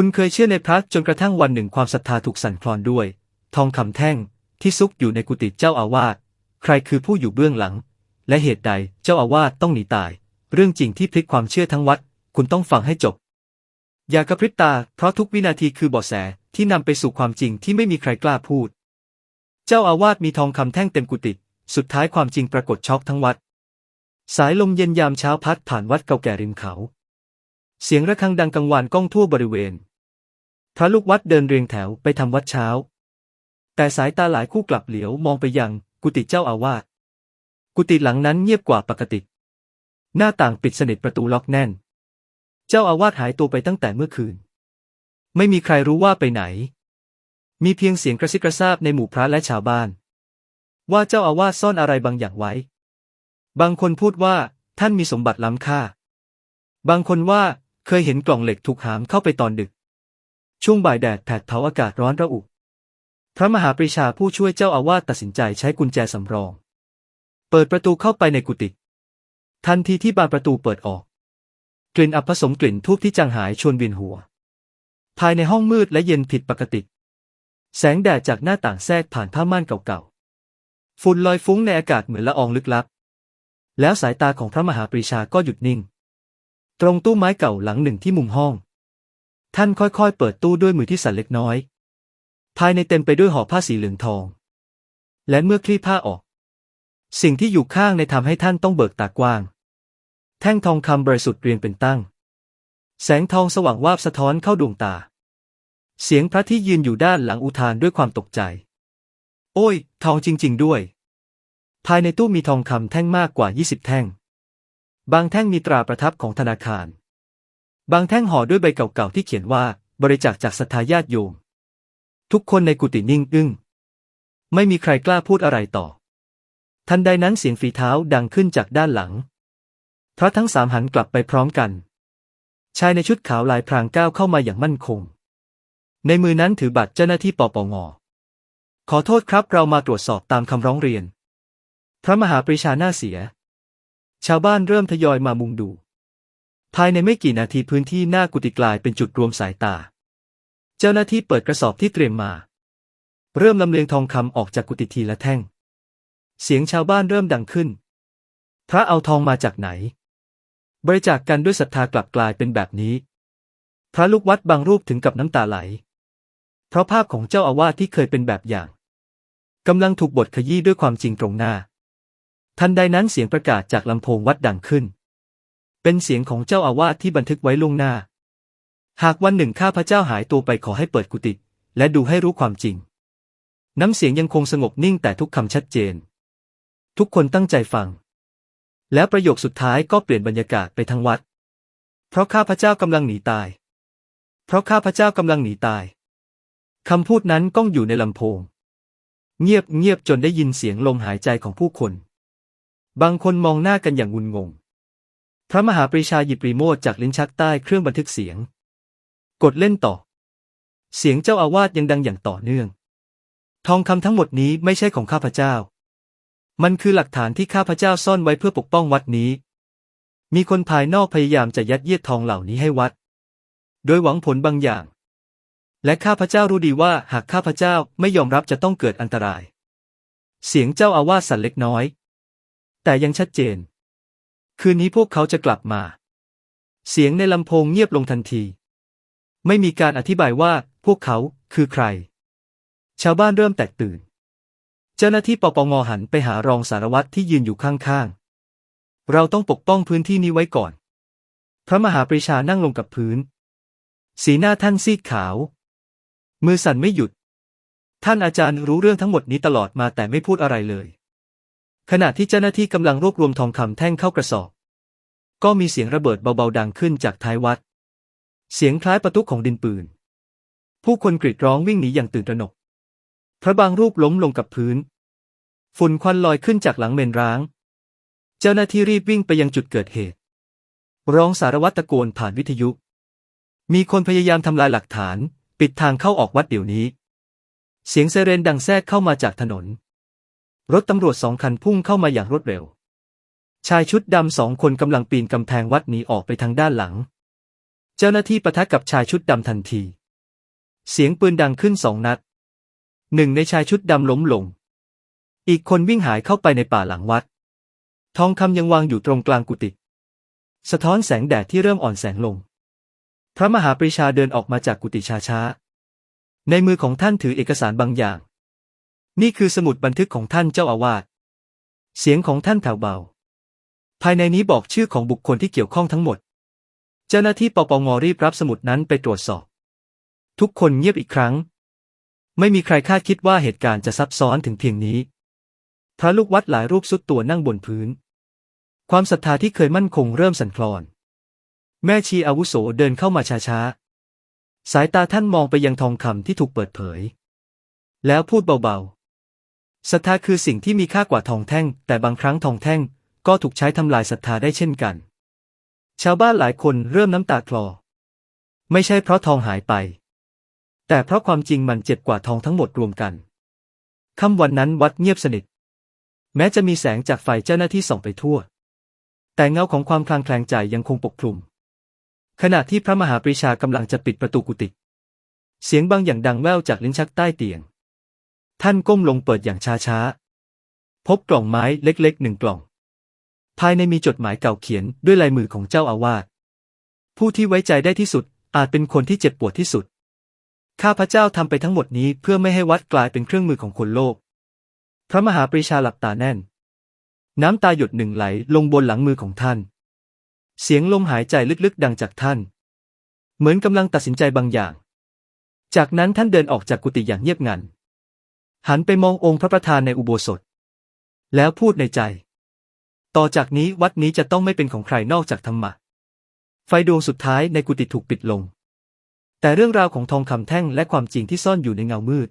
คุณเคยเชื่อในพระจนกระทั่งวันหนึ่งความศรัทธาถูกสั่นคลอนด้วย ทองคำแท่งที่ซุกอยู่ในกุฏิเจ้าอาวาสใครคือผู้อยู่เบื้องหลัง และเหตุใดเจ้าอาวาสต้องหนีตาย เรื่องจริงที่พลิกความเชื่อทั้งวัด คุณต้องฟังให้จบ อย่ากระพริบตา เพราะทุกวินาทีคือเบาะแสที่นำไปสู่ความจริงที่ไม่มีใครกล้าพูด เจ้าอาวาสมีทองคำแท่งเต็มกุฏิสุดท้ายความจริงปรากฏช็อกทั้งวัด สายลมเย็นยามเช้าพัดผ่านวัดเก่าแก่ริมเขา เสียงระฆังดังกังวานก้องทั่วบริเวณ พระลูกวัดเดินเรียงแถวไปทำวัดเช้า แต่สายตาหลายคู่กลับเหลียวมองไปยังกุฏิเจ้าอาวาส กุฏิหลังนั้นเงียบกว่าปกติ หน้าต่างปิดสนิทประตูล็อกแน่น เจ้าอาวาสหายตัวไปตั้งแต่เมื่อคืน ไม่มีใครรู้ว่าไปไหน มีเพียงเสียงกระซิบกระซาบในหมู่พระและชาวบ้าน ว่าเจ้าอาวาสซ่อนอะไรบางอย่างไว้ บางคนพูดว่าท่านมีสมบัติล้ำค่า บางคนว่าเคยเห็นกล่องเหล็กถูกหามเข้าไปตอนดึก ช่วงบ่ายแดดแผดเผาอากาศร้อนระอุพระมหาปรีชาผู้ช่วยเจ้าอาวาสตัดสินใจใช้กุญแจสำรอง เปิดประตูเข้าไปในกุฏิทันทีที่บานประตูเปิดออก กลิ่นอับผสมกลิ่นทูบที่จางหายชวนเวียนหัว ภายในห้องมืดและเย็นผิดปกติ แสงแดดจากหน้าต่างแทรกผ่านผ้าม่านเก่าๆฝุ่นลอยฟุ้งในอากาศเหมือนละอองลึกลับ แล้วสายตาของพระมหาปรีชาก็หยุดนิ่ง ตรงตู้ไม้เก่าหลังหนึ่งที่มุมห้อง ท่านค่อยๆ เปิดตู้ด้วยมือที่สั่นเล็กน้อย ภายในเต็มไปด้วยห่อผ้าสีเหลืองทอง และเมื่อคลี่ผ้าออก สิ่งที่อยู่ข้างในทำให้ท่านต้องเบิกตากว้าง แท่งทองคำบริสุทธิ์เรียงเป็นตั้ง แสงทองสว่างวาบสะท้อนเข้าดวงตา เสียงพระที่ยืนอยู่ด้านหลังอุทานด้วยความตกใจ โอ้ย ทองจริง ๆ ด้วย ภายในตู้มีทองคำแท่งมากกว่า 20 แท่ง บางแท่งมีตราประทับของธนาคาร บางแท่งห่อด้วยใบเก่าๆที่เขียนว่า บริจาคจากศรัทธาญาติโยม ทุกคนในกุฏินิ่งอึ้ง ไม่มีใครกล้าพูดอะไรต่อ ทันใดนั้นเสียงฝีเท้าดังขึ้นจากด้านหลัง พระทั้งสามหันกลับไปพร้อมกัน ชายในชุดขาวลายพรางก้าวเข้ามาอย่างมั่นคง ในมือนั้นถือบัตรเจ้าหน้าที่ปปง ขอโทษครับเรามาตรวจสอบตามคำร้องเรียน พระมหาปรีชาหน้าเสีย ชาวบ้านเริ่มทยอยมามุงดู ภายในไม่กี่นาทีพื้นที่หน้ากุฏิกลายเป็นจุดรวมสายตา เจ้าหน้าที่เปิดกระสอบที่เตรียมมา เริ่มลำเลียงทองคำออกจากกุฏิทีละแท่ง เสียงชาวบ้านเริ่มดังขึ้น พระเอาทองมาจากไหน บริจาคกกันด้วยศรัทธากลับกลายเป็นแบบนี้ พระลูกวัดบางรูปถึงกับน้ำตาไหล เพราะภาพของเจ้าอาวาสที่เคยเป็นแบบอย่างกำลังถูกบทขยี้ด้วยความจริงตรงหน้า ทันใดนั้นเสียงประกาศจากลำโพงวัดดังขึ้น เป็นเสียงของเจ้าอาวาสที่บันทึกไว้ล่วงหน้า หากวันหนึ่งข้าพระเจ้าหายตัวไปขอให้เปิดกุฏิและดูให้รู้ความจริง น้ำเสียงยังคงสงบนิ่งแต่ทุกคำชัดเจน ทุกคนตั้งใจฟัง แล้วประโยคสุดท้ายก็เปลี่ยนบรรยากาศไปทั้งวัด เพราะข้าพระเจ้ากำลังหนีตาย เพราะข้าพระเจ้ากำลังหนีตายคำพูดนั้นก้องอยู่ในลำโพง เงียบเงียบจนได้ยินเสียงลมหายใจของผู้คน บางคนมองหน้ากันอย่างงุนงง พระมหาปรีชาหยิบรีโมทจากลิ้นชักใต้เครื่องบันทึกเสียง กดเล่นต่อ เสียงเจ้าอาวาสยังดังอย่างต่อเนื่อง ทองคำทั้งหมดนี้ไม่ใช่ของข้าพเจ้า มันคือหลักฐานที่ข้าพเจ้าซ่อนไว้เพื่อปกป้องวัดนี้ มีคนภายนอกพยายามจะยัดเยียดทองเหล่านี้ให้วัด โดยหวังผลบางอย่าง และข้าพเจ้ารู้ดีว่าหากข้าพเจ้าไม่ยอมรับจะต้องเกิดอันตราย เสียงเจ้าอาวาสสั่นเล็กน้อย แต่ยังชัดเจน คืนนี้พวกเขาจะกลับมา เสียงในลำโพงเงียบลงทันที ไม่มีการอธิบายว่าพวกเขาคือใคร ชาวบ้านเริ่มแตกตื่น เจ้าหน้าที่ปปงหันไปหารองสารวัตรที่ยืนอยู่ข้างๆ เราต้องปกป้องพื้นที่นี้ไว้ก่อน พระมหาปรีชานั่งลงกับพื้น สีหน้าท่านซีดขาว มือสั่นไม่หยุด ท่านอาจารย์รู้เรื่องทั้งหมดนี้ตลอดมาแต่ไม่พูดอะไรเลย ขณะที่เจ้าหน้าที่กำลังรวบรวมทองคำแท่งเข้ากระสอบ ก็มีเสียงระเบิดเบาๆดังขึ้นจากท้ายวัด เสียงคล้ายประตุของดินปืน ผู้คนกรีดร้องวิ่งหนีอย่างตื่นตระหนก พระบางรูปล้มลงกับพื้น ฝุ่นควันลอยขึ้นจากหลังเมนร้าง เจ้าหน้าที่รีบวิ่งไปยังจุดเกิดเหตุ ร้องสารวัตรตะโกนผ่านวิทยุ มีคนพยายามทำลายหลักฐาน ปิดทางเข้าออกวัดเดี๋ยวนี้ เสียงไซเรนดังแทรกเข้ามาจากถนน รถตำรวจสองคันพุ่งเข้ามาอย่างรวดเร็ว ชายชุดดำสองคนกำลังปีนกำแพงวัดหนีออกไปทางด้านหลัง เจ้าหน้าที่ปะทะกับชายชุดดำทันที เสียงปืนดังขึ้นสองนัด หนึ่งในชายชุดดำล้มลง อีกคนวิ่งหายเข้าไปในป่าหลังวัด ทองคำยังวางอยู่ตรงกลางกุฏิสะท้อนแสงแดดที่เริ่มอ่อนแสงลง พระมหาปรีชาเดินออกมาจากกุฏิช้าๆในมือของท่านถือเอกสารบางอย่าง นี่คือสมุดบันทึกของท่านเจ้าอาวาส เสียงของท่านแผ่วเบา ภายในนี้บอกชื่อของบุคคลที่เกี่ยวข้องทั้งหมด เจ้าหน้าที่ปปงรีบรับสมุดนั้นไปตรวจสอบ ทุกคนเงียบอีกครั้ง ไม่มีใครคาดคิดว่าเหตุการณ์จะซับซ้อนถึงเพียงนี้ พระลูกวัดหลายรูปสุดตัวนั่งบนพื้น ความศรัทธาที่เคยมั่นคงเริ่มสั่นคลอน แม่ชีอาวุโสเดินเข้ามาช้าๆ สายตาท่านมองไปยังทองคำที่ถูกเปิดเผย แล้วพูดเบาๆ ศรัทธาคือสิ่งที่มีค่ากว่าทองแท่ง แต่บางครั้งทองแท่ง ก็ถูกใช้ทำลายศรัทธาได้เช่นกัน ชาวบ้านหลายคนเริ่มน้ำตาคลอ ไม่ใช่เพราะทองหายไป แต่เพราะความจริงมันเจ็บกว่าทองทั้งหมดรวมกันค่ำวันนั้นวัดเงียบสนิท แม้จะมีแสงจากไฟเจ้าหน้าที่ส่องไปทั่ว แต่เงาของความคลางแคลงใจยังคงปกคลุม ขณะที่พระมหาปรีชากำลังจะปิดประตูกุฏิเสียงบางอย่างดังแว่วจากลิ้นชักใต้เตียง ท่านก้มลงเปิดอย่างช้าๆ พบกล่องไม้เล็กๆหนึ่งกล่อง ภายในมีจดหมายเก่าเขียนด้วยลายมือของเจ้าอาวาส ผู้ที่ไว้ใจได้ที่สุดอาจเป็นคนที่เจ็บปวดที่สุด ข้าพเจ้าทำไปทั้งหมดนี้เพื่อไม่ให้วัดกลายเป็นเครื่องมือของคนโลก พระมหาปรีชาหลับตาแน่น น้ำตาหยดหนึ่งไหลลงบนหลังมือของท่าน เสียงลมหายใจลึกๆดังจากท่าน เหมือนกำลังตัดสินใจบางอย่าง จากนั้นท่านเดินออกจากกุฏิอย่างเงียบงัน หันไปมององค์พระประธานในอุโบสถ แล้วพูดในใจ ต่อจากนี้วัดนี้จะต้องไม่เป็นของใครนอกจากธรรมะ ไฟดวงสุดท้ายในกุฏิถูกปิดลง แต่เรื่องราวของทองคำแท่งและความจริงที่ซ่อนอยู่ในเงามืด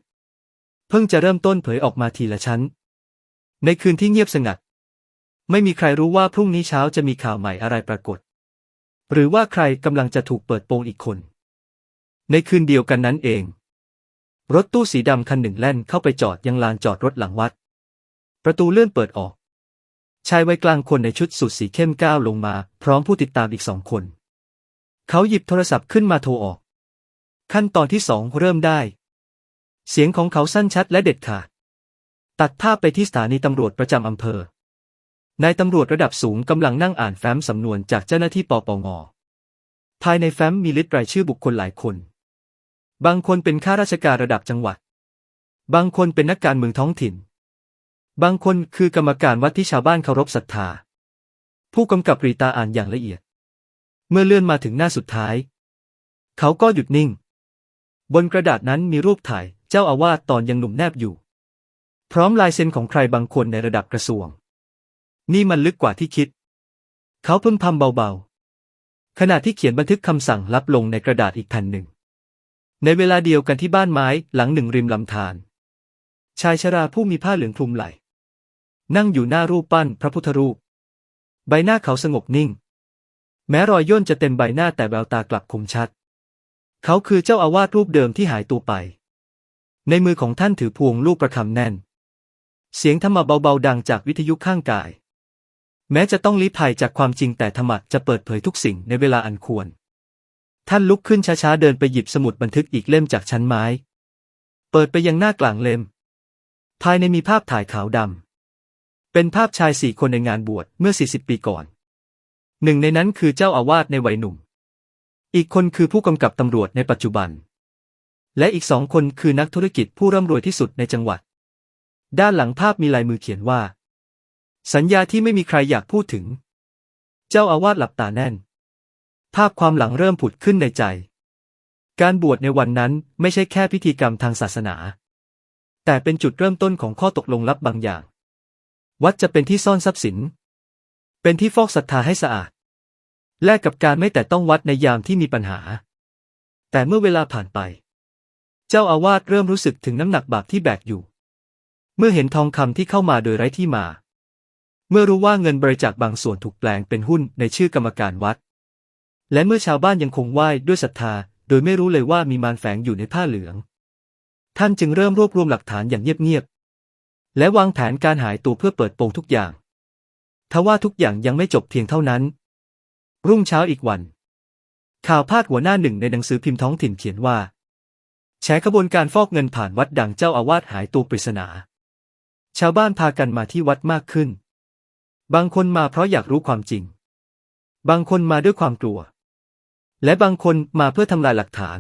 เพิ่งจะเริ่มต้นเผยออกมาทีละชั้น ในคืนที่เงียบสงัด ไม่มีใครรู้ว่าพรุ่งนี้เช้าจะมีข่าวใหม่อะไรปรากฏ หรือว่าใครกำลังจะถูกเปิดโปงอีกคน ในคืนเดียวกันนั้นเอง รถตู้สีดำคันหนึ่งแล่นเข้าไปจอดยังลานจอดรถหลังวัด ประตูเลื่อนเปิดออก ชายวัยกลางคนในชุดสูทสีเข้มก้าวลงมา พร้อมผู้ติดตามอีกสองคน เขาหยิบโทรศัพท์ขึ้นมาโทรออก ขั้นตอนที่สองเริ่มได้ เสียงของเขาสั้นชัดและเด็ดขาด ตัดภาพไปที่สถานีตำรวจประจำอำเภอ นายตำรวจระดับสูงกำลังนั่งอ่านแฟ้มสำนวนจากเจ้าหน้าที่ปปงภายในแฟ้มมีลิสต์รายชื่อบุคคลหลายคน บางคนเป็นข้าราชการระดับจังหวัด บางคนเป็นนักการเมืองท้องถิ่น บางคนคือกรรมการวัดที่ชาวบ้านเคารพศรัทธา ผู้กำกับรีตาอ่านอย่างละเอียด เมื่อเลื่อนมาถึงหน้าสุดท้าย เขาก็หยุดนิ่ง บนกระดาษนั้นมีรูปถ่ายเจ้าอาวาสตอนยังหนุ่มแนบอยู่ พร้อมลายเซ็นของใครบางคนในระดับกระทรวง นี่มันลึกกว่าที่คิด เขาพึมพำเบาๆขณะที่เขียนบันทึกคำสั่งลับลงในกระดาษอีกแผ่นหนึ่ง ในเวลาเดียวกันที่บ้านไม้หลังหนึ่งริมลำธารชายชราผู้มีผ้าเหลืองคลุมไหล่นั่งอยู่หน้ารูปปั้นพระพุทธรูป ใบหน้าเขาสงบนิ่ง แม้รอยย่นจะเต็มใบหน้าแต่แววตากลับคมชัด เขาคือเจ้าอาวาสรูปเดิมที่หายตัวไป ในมือของท่านถือพวงลูกประคำแน่น เสียงธรรมะเบาๆดังจากวิทยุข้างกาย แม้จะต้องลี้ภัยจากความจริงแต่ธรรมะจะเปิดเผยทุกสิ่งในเวลาอันควร ท่านลุกขึ้นช้าๆเดินไปหยิบสมุดบันทึกอีกเล่มจากชั้นไม้ เปิดไปยังหน้ากลางเล่ม ภายในมีภาพถ่ายขาวดำ เป็นภาพชายสี่คนในงานบวชเมื่อ 40 ปีก่อน หนึ่งในนั้นคือเจ้าอาวาสในวัยหนุ่ม อีกคนคือผู้กำกับตำรวจในปัจจุบัน และอีกสองคนคือนักธุรกิจผู้ร่ำรวยที่สุดในจังหวัด ด้านหลังภาพมีลายมือเขียนว่า สัญญาที่ไม่มีใครอยากพูดถึง เจ้าอาวาสหลับตาแน่น ภาพความหลังเริ่มผุดขึ้นในใจ การบวชในวันนั้นไม่ใช่แค่พิธีกรรมทางศาสนา แต่เป็นจุดเริ่มต้นของข้อตกลงลับบางอย่าง วัดจะเป็นที่ซ่อนทรัพย์สิน เป็นที่ฟอกศรัทธาให้สะอาด แลกกับการไม่แต่ต้องวัดในยามที่มีปัญหา แต่เมื่อเวลาผ่านไป เจ้าอาวาสเริ่มรู้สึกถึงน้ำหนักบาปที่แบกอยู่ เมื่อเห็นทองคำที่เข้ามาโดยไร้ที่มา เมื่อรู้ว่าเงินบริจาคบางส่วนถูกแปลงเป็นหุ้นในชื่อกรรมการวัด และเมื่อชาวบ้านยังคงไหว้ด้วยศรัทธา โดยไม่รู้เลยว่ามีมารแฝงอยู่ในผ้าเหลือง ท่านจึงเริ่มรวบรวมหลักฐานอย่างเงียบๆ และวางแผนการหายตัวเพื่อเปิดโปงทุกอย่าง ทว่าทุกอย่างยังไม่จบเพียงเท่านั้น รุ่งเช้าอีกวัน ข่าวพาดหัวหน้าหนึ่งในหนังสือพิมพ์ท้องถิ่นเขียนว่าแฉขบวนการฟอกเงินผ่านวัดดังเจ้าอาวาสหายตัวปริศนา ชาวบ้านพากันมาที่วัดมากขึ้น บางคนมาเพราะอยากรู้ความจริง บางคนมาด้วยความกลัว และบางคนมาเพื่อทำลายหลักฐาน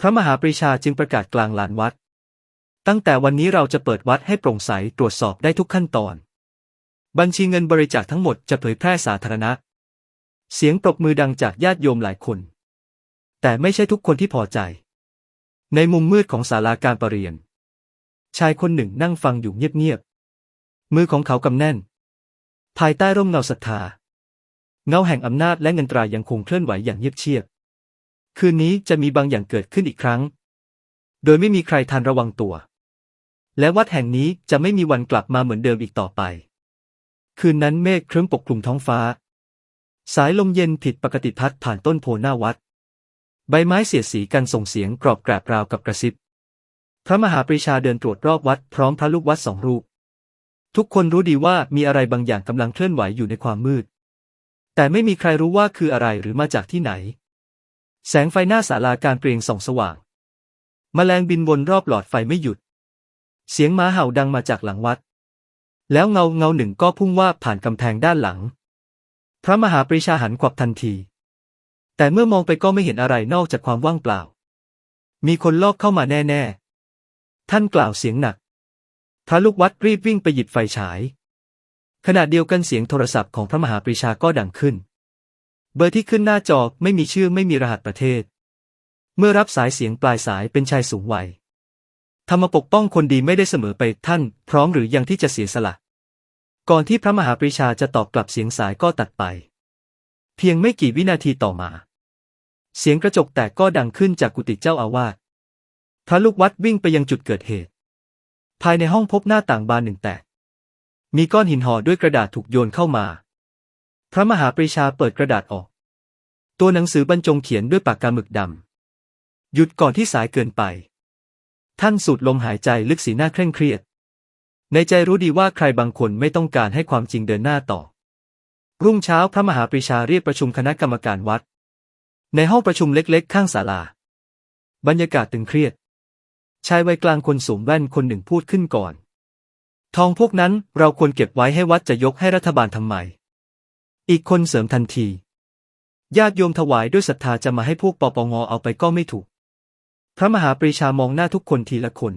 พระมหาปรีชาจึงประกาศกลางลานวัด ตั้งแต่วันนี้เราจะเปิดวัดให้โปร่งใสตรวจสอบได้ทุกขั้นตอน บัญชีเงินบริจาคทั้งหมดจะเผยแพร่สาธารณะ เสียงปรบมือดังจากญาติโยมหลายคน แต่ไม่ใช่ทุกคนที่พอใจ ในมุมมืดของศาลาการประเรียน ชายคนหนึ่งนั่งฟังอยู่เงียบๆมือของเขากำแน่น ภายใต้ร่มเงาศรัทธา เงาแห่งอำนาจและเงินตรายังคงเคลื่อนไหวอย่างเงียบเชียบ คืนนี้จะมีบางอย่างเกิดขึ้นอีกครั้ง โดยไม่มีใครทันระวังตัว และวัดแห่งนี้จะไม่มีวันกลับมาเหมือนเดิมอีกต่อไป คืนนั้นเมฆเคลิ้มปกคลุมท้องฟ้า สายลมเย็นผิดปกติพัดผ่านต้นโพหน้าวัด ใบไม้เสียดสีกันส่งเสียงกรอบแกรบราวกับกระซิบ พระมหาปรีชาเดินตรวจรอบวัดพร้อมพระลูกวัดสองรูป ทุกคนรู้ดีว่ามีอะไรบางอย่างกำลังเคลื่อนไหวอยู่ในความมืด แต่ไม่มีใครรู้ว่าคืออะไรหรือมาจากที่ไหน แสงไฟหน้าศาลาการเปรียงส่องสว่างแมลงบินวนรอบหลอดไฟไม่หยุด เสียงม้าเห่าดังมาจากหลังวัด แล้วเงาเงาหนึ่งก็พุ่งว่าผ่านกำแพงด้านหลัง พระมหาปรีชาหันขวับทันที แต่เมื่อมองไปก็ไม่เห็นอะไรนอกจากความว่างเปล่า มีคนลอบเข้ามาแน่ ๆ ท่านกล่าวเสียงหนักพระลูกวัดรีบวิ่งไปหยิบไฟฉาย ขณะเดียวกันเสียงโทรศัพท์ของพระมหาปรีชาก็ดังขึ้น เบอร์ที่ขึ้นหน้าจอไม่มีชื่อไม่มีรหัสประเทศ เมื่อรับสายเสียงปลายสายเป็นชายสูงวัยธรรมปกป้องคนดีไม่ได้เสมอไปท่าน พร้อมหรือยังที่จะเสียสละ ก่อนที่พระมหาปรีชาจะตอบกลับเสียงสายก็ตัดไป เพียงไม่กี่วินาทีต่อมา เสียงกระจกแตกก็ดังขึ้นจากกุฏิเจ้าอาวาสพระลูกวัดวิ่งไปยังจุดเกิดเหตุ ภายในห้องพบหน้าต่างบานหนึ่งแตก มีก้อนหินห่อด้วยกระดาษถูกโยนเข้ามา พระมหาปรีชาเปิดกระดาษออก ตัวหนังสือบรรจงเขียนด้วยปากกาหมึกดำ หยุดก่อนที่สายเกินไป ท่านสูดลมหายใจลึกสีหน้าเคร่งเครียด ในใจรู้ดีว่าใครบางคนไม่ต้องการให้ความจริงเดินหน้าต่อ รุ่งเช้าพระมหาปรีชาเรียกประชุมคณะกรรมการวัด ในห้องประชุมเล็กๆ ข้างศาลา บรรยากาศตึงเครียด ชายวัยกลางคนสวมแว่นคนหนึ่งพูดขึ้นก่อน ทองพวกนั้นเราควรเก็บไว้ให้วัดจะยกให้รัฐบาลทำไม อีกคนเสริมทันที ญาติโยมถวายด้วยศรัทธาจะมาให้พวกปปงเอาไปก็ไม่ถูก พระมหาปรีชามองหน้าทุกคนทีละคน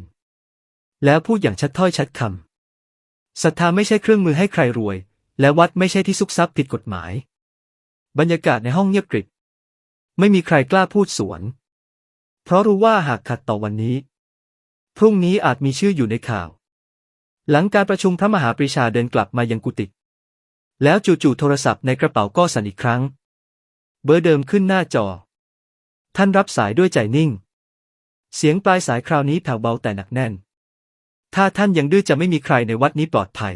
แล้วพูดอย่างชัดถ้อยชัดคำศรัทธาไม่ใช่เครื่องมือให้ใครรวย และวัดไม่ใช่ที่ซุกซับผิดกฎหมาย บรรยากาศในห้องเงียบกริบ ไม่มีใครกล้าพูดสวน เพราะรู้ว่าหากขัดต่อวันนี้ พรุ่งนี้อาจมีชื่ออยู่ในข่าว หลังการประชุมพระมหาปรีชาเดินกลับมายังกุฏิแล้วจู่ๆโทรศัพท์ในกระเป๋าก็สั่นอีกครั้ง เบอร์เดิมขึ้นหน้าจอ ท่านรับสายด้วยใจนิ่ง เสียงปลายสายคราวนี้แผ่วเบาแต่หนักแน่น ถ้าท่านยังดื้อจะไม่มีใครในวัดนี้ปลอดภัย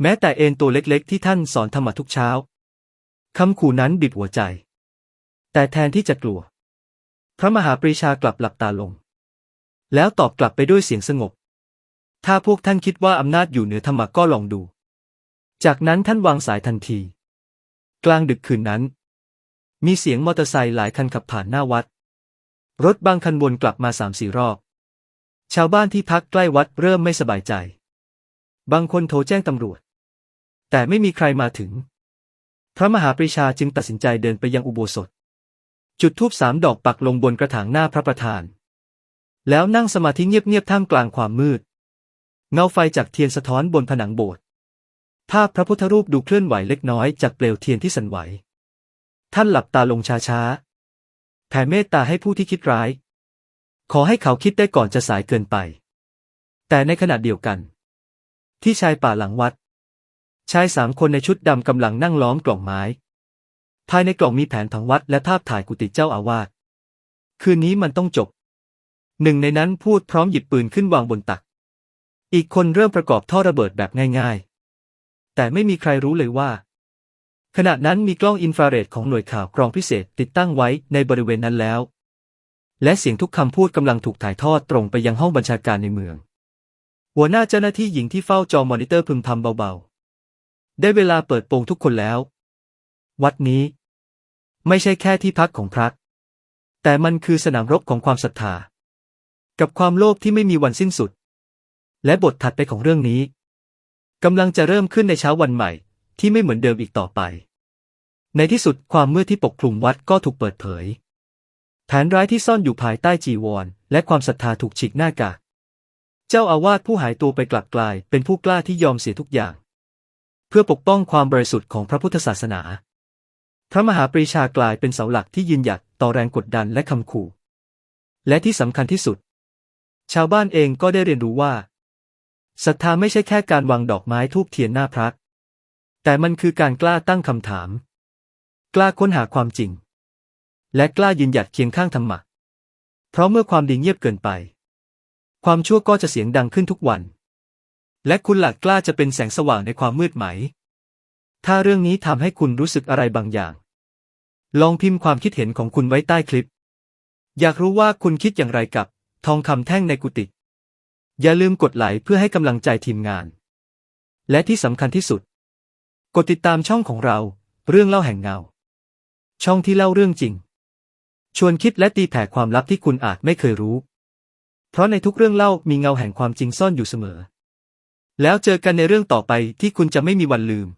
แม้แต่เอนตัวเล็กๆ ที่ท่านสอนธรรมะทุกเช้าคำขู่นั้นบิดหัวใจ แต่แทนที่จะกลัว พระมหาปรีชากลับหลับตาลง แล้วตอบกลับไปด้วยเสียงสงบ ถ้าพวกท่านคิดว่าอำนาจอยู่เหนือธรรมะก็ลองดู จากนั้นท่านวางสายทันที กลางดึกคืนนั้น มีเสียงมอเตอร์ไซค์หลายคันขับผ่านหน้าวัด รถบางคันวนกลับมาสามสี่รอบ ชาวบ้านที่พักใกล้วัดเริ่มไม่สบายใจ บางคนโทรแจ้งตำรวจ แต่ไม่มีใครมาถึง พระมหาปรีชาจึงตัดสินใจเดินไปยังอุโบสถ จุดธูปสามดอกปักลงบนกระถางหน้าพระประธาน แล้วนั่งสมาธิเงียบๆท่ามกลางความมืด เงาไฟจากเทียนสะท้อนบนผนังโบสถ์ภาพพระพุทธรูปดูเคลื่อนไหวเล็กน้อยจากเปลวเทียนที่สั่นไหว ท่านหลับตาลงช้าๆ แผ่เมตตาให้ผู้ที่คิดร้าย ขอให้เขาคิดได้ก่อนจะสายเกินไป แต่ในขณะเดียวกัน ที่ชายป่าหลังวัด ชายสามคนในชุดดำกำลังนั่งล้อมกล่องไม้ ภายในกล่องมีแผนผังวัดและภาพถ่ายกุฏิเจ้าอาวาส คืนนี้มันต้องจบ หนึ่งในนั้นพูดพร้อมหยิบปืนขึ้นวางบนตัก อีกคนเริ่มประกอบท่อระเบิดแบบง่ายๆ แต่ไม่มีใครรู้เลยว่า ขณะนั้นมีกล้องอินฟราเรดของหน่วยข่าวกรองพิเศษติดตั้งไว้ในบริเวณนั้นแล้ว และเสียงทุกคำพูดกำลังถูกถ่ายทอดตรงไปยังห้องบัญชาการในเมือง หัวหน้าเจ้าหน้าที่หญิงที่เฝ้าจอมอนิเตอร์พึมพำเบาๆ ได้เวลาเปิดโปงทุกคนแล้ว วัดนี้ ไม่ใช่แค่ที่พักของพระแต่มันคือสนามรบของความศรัทธา กับความโลภที่ไม่มีวันสิ้นสุด และบทถัดไปของเรื่องนี้กำลังจะเริ่มขึ้นในเช้าวันใหม่ ที่ไม่เหมือนเดิมอีกต่อไป ในที่สุดความมืดที่ปกคลุมวัดก็ถูกเปิดเผย แผนร้ายที่ซ่อนอยู่ภายใต้จีวร และความศรัทธาถูกฉีกหน้ากากเจ้าอาวาสผู้หายตัวไปกลับกลาย เป็นผู้กล้าที่ยอมเสียทุกอย่าง เพื่อปกป้องความบริสุทธิ์ของพระพุทธศาสนา พระมหาปรีชากลายเป็นเสาหลักที่ยืนหยัดต่อแรงกดดันและคำขู่ และที่สำคัญที่สุด ชาวบ้านเองก็ได้เรียนรู้ว่า ศรัทธาไม่ใช่แค่การวางดอกไม้ทูบเทียนหน้าพระแต่มันคือการกล้าตั้งคำถาม กล้าค้นหาความจริง และกล้ายืนหยัดเคียงข้างธรรมะเพราะเมื่อความดีเงียบเกินไป ความชั่วก็จะเสียงดังขึ้นทุกวัน และคุณหลักกล้าจะเป็นแสงสว่างในความมืดไหม ถ้าเรื่องนี้ทำให้คุณรู้สึกอะไรบางอย่าง ลองพิมพ์ความคิดเห็นของคุณไว้ใต้คลิป อยากรู้ว่าคุณคิดอย่างไรกับ ทองคำแท่งในกุฏิ อย่าลืมกดไลค์เพื่อให้กำลังใจทีมงาน และที่สำคัญที่สุด กดติดตามช่องของเรา เรื่องเล่าแห่งเงา ช่องที่เล่าเรื่องจริง ชวนคิดและตีแผ่ความลับที่คุณอาจไม่เคยรู้ เพราะในทุกเรื่องเล่ามีเงาแห่งความจริงซ่อนอยู่เสมอ แล้วเจอกันในเรื่องต่อไปที่คุณจะไม่มีวันลืม